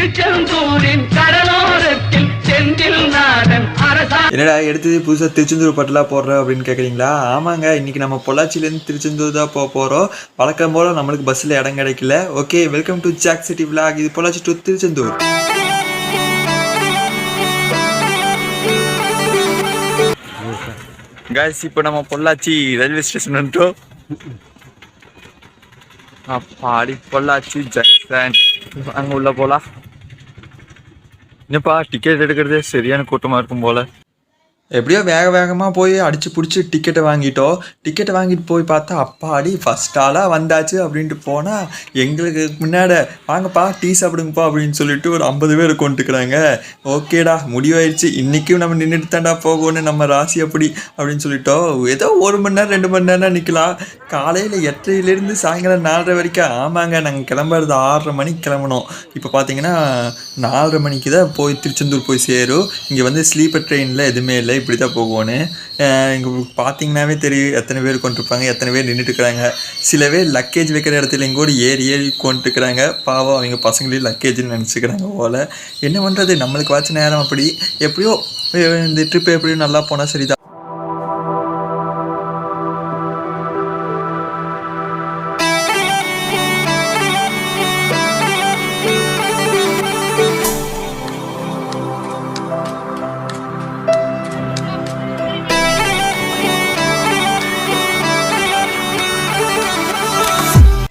திருச்செந்தூரின் கடலோரத்தில் செந்தில் அரசா என்னடா எடுத்தது புதுசாக திருச்செந்தூர் பட்டலா போடுற அப்படின்னு கேட்குறீங்களா ஆமாங்க இன்னைக்கு நம்ம பொள்ளாச்சிலேருந்து திருச்செந்தூர் தான் போக போகிறோம் வழக்கம் போல் நம்மளுக்கு பஸ்ஸில் இடம் கிடைக்கல. Okay welcome to Jack city vlog இது பொள்ளாச்சி டு திருச்செந்தூர். காய்ஸ் இப்போ நம்ம பொள்ளாச்சி ரயில்வே ஸ்டேஷன் வந்துட்டோம். அப்பாடி பொள்ளாச்சி ஜங்ஷன் அங்கே உள்ள போகலாம் என்னப்பா டிக்கெட் எடுக்கிறதே சரியான கூட்டமாக இருக்கும் போல. எப்படியோ வேக வேகமாக போய் அடித்து பிடிச்சி டிக்கெட்டை வாங்கிட்டோம் டிக்கெட்டை வாங்கிட்டு போய் பார்த்தா அப்பாடி ஃபஸ்ட் ஆளாக வந்தாச்சு அப்படின்ட்டு போனால் எங்களுக்கு முன்னாடி வாங்கப்பா டீ சாப்பிடுங்கப்பா அப்படின்னு சொல்லிட்டு ஒரு ஐம்பது பேர் கொண்டுக்கிறாங்க ஓகேடா முடிவாயிடுச்சு இன்றைக்கும் நம்ம நின்றுட்டு தாண்டா போகணும் நம்ம ராசி அப்படி அப்படின்னு சொல்லிட்டோம் ஏதோ ஒரு மணி நேரம் ரெண்டு மணி நேரம் நிற்கலாம் காலையில் எட்டரையிலேருந்து சாயங்காலம் நாலரை வரைக்கும். ஆமாங்க நாங்கள் கிளம்புறது ஆறரை மணிக்கு கிளம்பணும் இப்போ பார்த்தீங்கன்னா நாலரை மணிக்கு தான் போய் திருச்செந்தூர் போய் சேரும். இங்கே வந்து ஸ்லீப்பர் ட்ரெயினில் எதுவுமே இல்லை. இப்படி தான் போகணும் இங்கே பார்த்தீங்கன்னாவே தெரியும் எத்தனை பேர் கொண்டிருப்பாங்க எத்தனை பேர் நின்றுட்டு இருக்கிறாங்க சில பேர் லக்கேஜ் வைக்கிற இடத்துல எங்கூட ஏறி ஏறி கொண்டுருக்குறாங்க. பாவம் அவங்க பசங்களையும் லக்கேஜ்னு நினச்சிக்கிறாங்க போல். என்ன பண்ணுறது நம்மளுக்கு வாட்ச நேரம் அப்படி. எப்படியோ இந்த ட்ரிப் எப்படியோ நல்லா போனால் சரிதான்.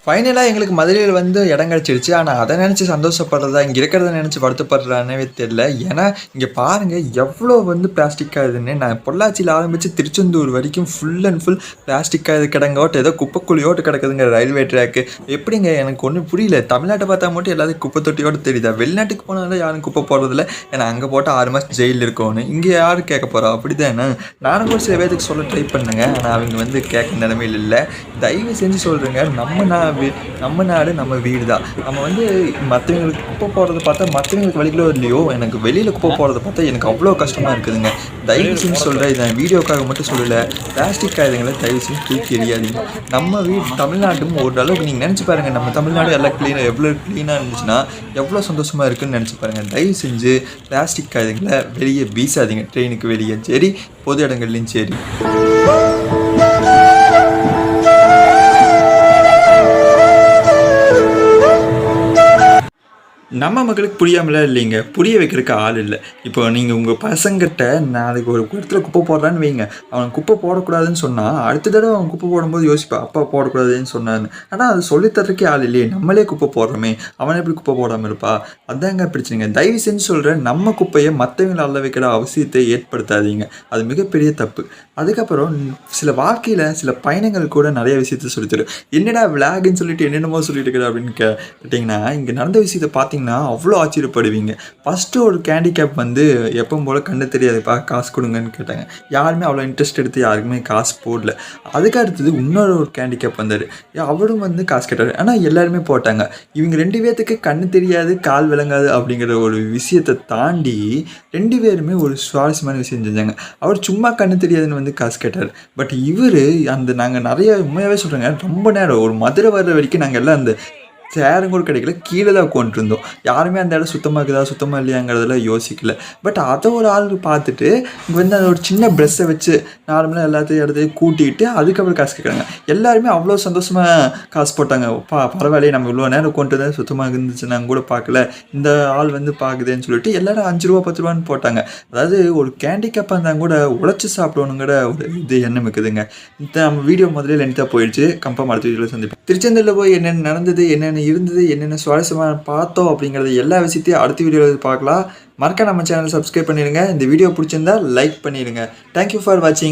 ஃபைனலாக எங்களுக்கு மதுரையில் வந்து இடம் கிடச்சிருச்சு. ஆனால் அதை நினச்சி சந்தோஷப்படுறதா இங்கே இருக்கிறத நினச்சி வருத்தப்படுறானே தெரியல. ஏன்னா இங்கே பாருங்கள் எவ்வளோ வந்து பிளாஸ்டிக்காக இதுன்னு. நான் பொள்ளாச்சியில் ஆரம்பித்து திருச்செந்தூர் வரைக்கும் ஃபுல் அண்ட் ஃபுல் பிளாஸ்டிக்காக இது கிடங்கோட்டு ஏதோ குப்பைக்குழியோட்டு கிடக்குதுங்க ரயில்வே ட்ராக்கு எப்படிங்க எனக்கு ஒன்றும் புரியல. தமிழ்நாட்டை பார்த்தா மட்டும் எல்லாத்துக்கும் குப்பை தொட்டியோடு தெரியுதா? வெளிநாட்டுக்கு போனாலும் யாரும் குப்பை போடுறதில்ல. ஏன்னா அங்கே போட்டு ஆறு மாதம் ஜெயிலில் இருக்கோன்னு இங்கே யார் கேட்க போகிறா அப்படி தானே நானும் கூட சில பேருக்கு சொல்ல ட்ரை பண்ணுங்க. ஆனால் அவங்க வந்து கேட்க நிலமையில் இல்லை. தயவு செஞ்சு சொல்கிறேங்க நம்ம நான் வீ- நம்ம நாடு நம்ம வீடு தான் நம்ம வந்து மற்றவங்களுக்கு குப்பை போடுறத பார்த்தா மற்றவங்களுக்கு வழிகளோ இல்லையோ எனக்கு வெளியில் குப்பை போடுறத பார்த்தா எனக்கு அவ்வளோ கஷ்டமாக இருக்குதுங்க. தயவு செஞ்சு சொல்கிறேன் இதை நான் வீடியோக்காக மட்டும் சொல்லலை. பிளாஸ்டிக் காயுதங்களை தயவு செஞ்சு தூக்கி எறியாதீங்க. நம்ம வீடு தமிழ்நாட்டும் ஓரளவுக்கு நீங்கள் நினச்சி பாருங்கள் நம்ம தமிழ்நாடு எல்லாம் க்ளீனாக எவ்வளோ க்ளீனாக இருந்துச்சுன்னா எவ்வளோ சந்தோஷமாக இருக்குன்னு நினச்சி பாருங்கள் தயவு செஞ்சு பிளாஸ்டிக் காயுதங்களை வெளியே வீசாதீங்க. ட்ரெயினுக்கு வெளியே. சரி பொது இடங்கள்லையும் சரி. நம்ம மக்களுக்கு புரியாமலாம் இல்லைங்க. புரிய வைக்கிறதுக்கு ஆள் இல்லை. இப்போ நீங்கள் உங்கள் பசங்கிட்ட நாளைக்கு ஒரு இடத்துல குப்பை போடுறான்னு வைங்க. அவன் குப்பை போடக்கூடாதுன்னு சொன்னால் அடுத்த தடவை அவன் குப்பை போடும்போது யோசிப்பா அப்பா போடக்கூடாதுன்னு சொன்னான்னு ஆனால் அது சொல்லித்தரக்கே ஆள் இல்லையே. நம்மளே குப்பை போடுறோமே. அவனை எப்படி குப்பை போடாமல் இருப்பா? அதாங்க பிரச்சனைங்க. தயவு செஞ்சு சொல்கிறேன் நம்ம குப்பையை மற்றவங்களை அல்ல வைக்கிற அவசியத்தை ஏற்படுத்தாதீங்க. அது மிகப்பெரிய தப்பு. அதுக்கப்புறம் சில வாழ்க்கையில் சில பயணங்கள் கூட நிறைய விஷயத்த சொல்லித்தரும் என்னடா விளாகுன்னு சொல்லிட்டு என்னென்னமோ சொல்லிட்டு இருக்கிற? அப்படின்னு கேட்டிங்கன்னா இங்கே நடந்த விஷயத்தை பார்த்தீங்கன்னா அவ்வளோ ஆச்சரியப்படுவீங்க. ஃபஸ்ட்டு ஒரு கேண்டிகேப் வந்து எப்பவும் போல் கண்ணு தெரியாதுப்பா காசு கொடுங்கன்னு கேட்டாங்க. யாருமே அவ்வளோ இன்ட்ரெஸ்ட் எடுத்து யாருக்குமே காசு போடல. அதுக்கு அடுத்தது இன்னொரு ஒரு கேண்டிகேப் வந்தார். அவரும் வந்து காசு கேட்டார். ஆனால் எல்லாருமே போட்டாங்க. இவங்க ரெண்டு பேர்த்துக்கு கண்ணு தெரியாது கால் விளங்காது அப்படிங்கிற ஒரு விஷயத்தை தாண்டி ரெண்டு பேருமே ஒரு சுவாரஸ்யமான விஷயம் செஞ்சாங்க. அவர் சும்மா கண்ணு தெரியாதுன்னு வந்து காசு கேட்டார். பட் இவர் அந்த நாங்கள் நிறைய உண்மையாகவே சொல்கிறேங்க ரொம்ப நேரம் ஒரு மதுரை வர்ற வரைக்கும் நாங்கள் எல்லாம் அந்த சேரும் கூட கிடைக்கல. கீழே தான் உட்காந்துருந்தோம் யாருமே அந்த இடம் சுத்தமாக இருக்குதா சுத்தமாக இல்லையாங்கிறதெல்லாம் யோசிக்கல. பட் அதை ஒரு ஆள் பார்த்துட்டு இங்கே வந்து அந்த ஒரு சின்ன ப்ரெஷ்ஷை வச்சு நார்மலாக எல்லாத்தையும் இடத்தையும் கூட்டிகிட்டு அதுக்கப்புறம் காசு கேட்குறாங்க. எல்லாருமே அவ்வளோ சந்தோஷமாக காசு போட்டாங்க. பா பரவாயில்லையே நம்ம இவ்வளோ நேரம் கொண்டு தான் சுத்தமாக இருந்துச்சு. நாங்கள் கூட பார்க்கல. இந்த ஆள் வந்து பார்க்குதுன்னு சொல்லிட்டு எல்லாரும் அஞ்சு ரூபா பத்து ரூபான்னு போட்டாங்க. அதாவது ஒரு கேண்டி இருந்தால் கூட உழைச்சி சாப்பிடணுங்கிற ஒரு இது எண்ணம் இருக்குதுங்க. இந்த நம்ம வீடியோ முதல்ல லென்த்தாக போயிடுச்சு. கம்பம் அடுத்த வீடியோவில் சந்திப்போம். திருச்செந்தூரில் போய் என்னென்ன நடந்தது என்னென்ன இருந்தது என்னென்ன சுவாரஸ்யமாக பார்த்தோம் அப்படிங்கிறது எல்லா விஷயத்தையும் அடுத்த வீடியோவில் பார்க்கலாம். மறக்க நம்ம சேனல் சப்ஸ்கிரைப் பண்ணிடுங்க. இந்த வீடியோ பிடிச்சிருந்தா லைக் பண்ணிடுங்க. தேங்க்யூ ஃபார் வாட்சிங்